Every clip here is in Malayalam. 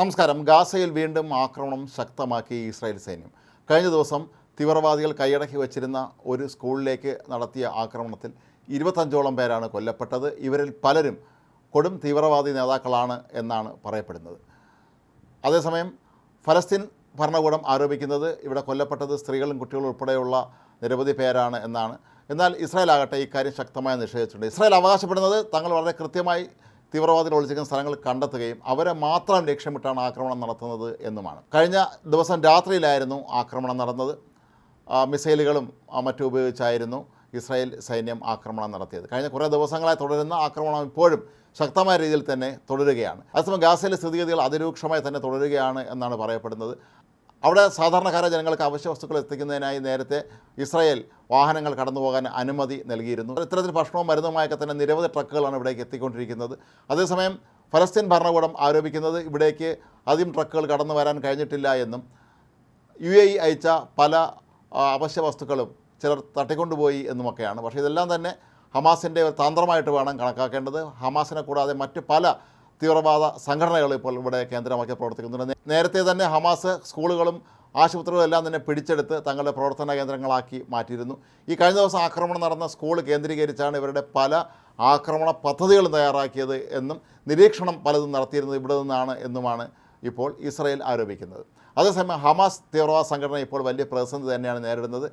നമസ്കാരം. ഗാസയിൽ വീണ്ടും ആക്രമണം ശക്തമാക്കി ഇസ്രായേൽ സൈന്യം. കഴിഞ്ഞ ദിവസം തീവ്രവാദികൾ കൈയടക്കി വച്ചിരുന്ന ഒരു സ്കൂളിലേക്ക് നടത്തിയ ആക്രമണത്തിൽ ഇരുപത്തഞ്ചോളം പേരാണ് കൊല്ലപ്പെട്ടത്. ഇവരിൽ പലരും കൊടും തീവ്രവാദി നേതാക്കളാണ് എന്നാണ് പറയപ്പെടുന്നത്. അതേസമയം ഫലസ്തീൻ ഭരണകൂടം ആരോപിക്കുന്നത് ഇവിടെ കൊല്ലപ്പെട്ടത് സ്ത്രീകളും കുട്ടികളും ഉൾപ്പെടെയുള്ള നിരവധി പേരാണ് എന്നാണ്. എന്നാൽ ഇസ്രായേൽ ആകട്ടെ ഇക്കാര്യം ശക്തമായി നിഷേധിച്ചിട്ടുണ്ട്. ഇസ്രായേൽ അവകാശപ്പെടുന്നത് തങ്ങൾ വളരെ കൃത്യമായി തീവ്രവാദികൾ ഒളിച്ചിരിക്കുന്ന സ്ഥലങ്ങൾ കണ്ടെത്തുകയും അവരെ മാത്രം ലക്ഷ്യമിട്ടാണ് ആക്രമണം നടത്തുന്നത് എന്നുമാണ്. കഴിഞ്ഞ ദിവസം രാത്രിയിലായിരുന്നു ആക്രമണം നടന്നത്. മിസൈലുകളും മറ്റു ഉപയോഗിച്ചായിരുന്നു ഇസ്രായേൽ സൈന്യം ആക്രമണം നടത്തിയത്. കഴിഞ്ഞ കുറേ ദിവസങ്ങളായി തുടരുന്ന ആക്രമണം ഇപ്പോഴും ശക്തമായ രീതിയിൽ തന്നെ തുടരുകയാണ്. അതേസമയം ഗാസയിലെ സ്ഥിതിഗതികൾ അതിരൂക്ഷമായി തന്നെ തുടരുകയാണ് എന്നാണ് പറയപ്പെടുന്നത്. അവിടെ സാധാരണക്കാരായ ജനങ്ങൾക്ക് അവശ്യ വസ്തുക്കൾ എത്തിക്കുന്നതിനായി നേരത്തെ ഇസ്രായേൽ വാഹനങ്ങൾ കടന്നു പോകാൻ അനുമതി നൽകിയിരുന്നു. ഇത്തരത്തിൽ ഭക്ഷണവും മരുന്നുമായൊക്കെ തന്നെ നിരവധി ട്രക്കുകളാണ് ഇവിടേക്ക് എത്തിക്കൊണ്ടിരിക്കുന്നത്. അതേസമയം ഫലസ്തീൻ ഭരണകൂടം ആരോപിക്കുന്നത് ഇവിടേക്ക് ആദ്യം ട്രക്കുകൾ കടന്നു വരാൻ കഴിഞ്ഞിട്ടില്ല എന്നും യു എ അയച്ച പല അവശ്യ വസ്തുക്കളും ചിലർ തട്ടിക്കൊണ്ടുപോയി എന്നുമൊക്കെയാണ്. പക്ഷേ ഇതെല്ലാം തന്നെ ഹമാസിന്റെ ഒരു തന്ത്രമായിട്ട് വേണം കണക്കാക്കേണ്ടത്. ഹമാസിനെ കൂടാതെ മറ്റ് പല തീവ്രവാദ സംഘടനകൾ ഇപ്പോൾ ഇവിടെ കേന്ദ്രമാക്കി പ്രവർത്തിക്കുന്നുണ്ട്. നേരത്തെ തന്നെ ഹമാസ് സ്കൂളുകളും ആശുപത്രികളും എല്ലാം തന്നെ പിടിച്ചെടുത്ത് തങ്ങളുടെ പ്രവർത്തന കേന്ദ്രങ്ങളാക്കി മാറ്റിയിരുന്നു. ഈ കഴിഞ്ഞ ദിവസം ആക്രമണം നടന്ന സ്കൂൾ കേന്ദ്രീകരിച്ചാണ് ഇവരുടെ പല ആക്രമണ പദ്ധതികളും തയ്യാറാക്കിയത് എന്നും നിരീക്ഷണം പലതും നടത്തിയിരുന്നത് ഇവിടെ നിന്നാണ് എന്നുമാണ് ഇപ്പോൾ ഇസ്രയേൽ ആരോപിക്കുന്നത്. അതേസമയം ഹമാസ് തീവ്രവാദ സംഘടന ഇപ്പോൾ വലിയ പ്രതിസന്ധി തന്നെയാണ് നേരിടുന്നത്.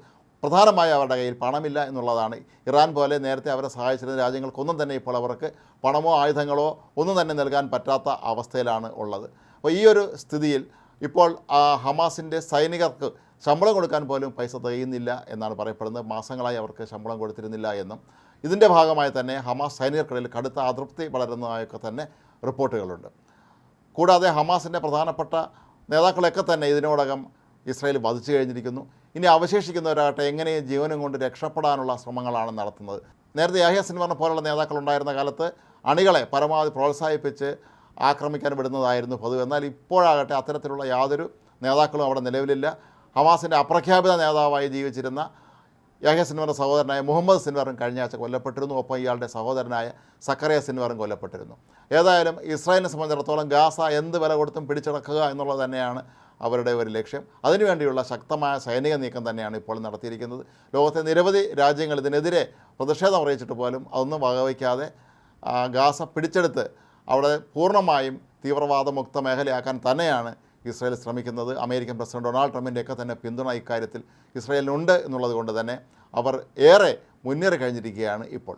പ്രധാനമായും അവരുടെ കയ്യിൽ പണമില്ല എന്നുള്ളതാണ്. ഇറാൻ പോലെ നേരത്തെ അവരെ സഹായിച്ചിരുന്ന രാജ്യങ്ങൾക്കൊന്നും തന്നെ ഇപ്പോൾ അവർക്ക് പണമോ ആയുധങ്ങളോ ഒന്നും തന്നെ നൽകാൻ പറ്റാത്ത അവസ്ഥയിലാണ് ഉള്ളത്. അപ്പോൾ ഈ ഒരു സ്ഥിതിയിൽ ഇപ്പോൾ ഹമാസിന്റെ സൈനികർക്ക് ശമ്പളം കൊടുക്കാൻ പോലും പൈസ തികയുന്നില്ല എന്നാണ് പറയപ്പെടുന്നത്. മാസങ്ങളായി അവർക്ക് ശമ്പളം കൊടുത്തിരുന്നില്ല എന്നും. ഇതിന്റെ ഭാഗമായി തന്നെ ഹമാസ് സൈനികർക്കിടയിൽ കടുത്ത അതൃപ്തി വളരുന്നതായൊക്കെ തന്നെ റിപ്പോർട്ടുകളുണ്ട്. കൂടാതെ ഹമാസിന്റെ പ്രധാനപ്പെട്ട നേതാക്കളൊക്കെ തന്നെ ഇതിനോടകം ഇസ്രായേൽ വധിച്ചു കഴിഞ്ഞിരിക്കുന്നു. ഇനി അവശേഷിക്കുന്നവരാകട്ടെ എങ്ങനെ ജീവനും കൊണ്ട് രക്ഷപ്പെടാനുള്ള ശ്രമങ്ങളാണ് നടത്തുന്നത്? നേരത്തെ യാഹ്യ സിൻവറിനെ പോലുള്ള നേതാക്കൾ ഉണ്ടായിരുന്ന കാലത്ത് അണികളെ പരമാവധി പ്രോത്സാഹിപ്പിച്ച് ആക്രമിക്കാൻ വിടുന്നതായിരുന്നു പതിവ്. എന്നാൽ ഇപ്പോഴാകട്ടെ അത്തരത്തിലുള്ള യാതൊരു നേതാക്കളും അവിടെ നിലവിലില്ല. ഹമാസിന്റെ അപ്രഖ്യാപിത നേതാവായി ജീവിച്ചിരുന്ന യാഹ്യ സിൻവറിന്റെ സഹോദരനായ മുഹമ്മദ് സിൻവറും കഴിഞ്ഞ ആഴ്ച കൊല്ലപ്പെട്ടിരുന്നു. ഒപ്പം ഇയാളുടെ സഹോദരനായ സക്കറിയ സിൻവറും കൊല്ലപ്പെട്ടിരുന്നു. ഏതായാലും ഇസ്രായേലിനെ സംബന്ധിച്ചിടത്തോളം ഗാസ എന്ത് വില കൊടുത്തും പിടിച്ചടക്കുക എന്നുള്ളത് തന്നെയാണ് അവരുടെ ഒരു ലക്ഷ്യം. അതിനുവേണ്ടിയുള്ള ശക്തമായ സൈനിക നീക്കം തന്നെയാണ് ഇപ്പോൾ നടത്തിയിരിക്കുന്നത്. ലോകത്തെ നിരവധി രാജ്യങ്ങൾ ഇതിനെതിരെ പ്രതിഷേധം അറിയിച്ചിട്ട് പോലും അതൊന്നും വകവയ്ക്കാതെ ഗാസ പിടിച്ചെടുത്ത് അവിടെ പൂർണമായും തീവ്രവാദമുക്ത മേഖലയാക്കാൻ തന്നെയാണ് ഇസ്രായേൽ ശ്രമിക്കുന്നത്. അമേരിക്കൻ പ്രസിഡന്റ് ഡൊണാൾഡ് ട്രംപിന്റെയൊക്കെ തന്നെ പിന്തുണ ഇക്കാര്യത്തിൽ ഇസ്രായേലിനുണ്ട് എന്നുള്ളത് കൊണ്ട് തന്നെ അവർ ഏറെ മുന്നേറി കഴിഞ്ഞിരിക്കുകയാണ് ഇപ്പോൾ.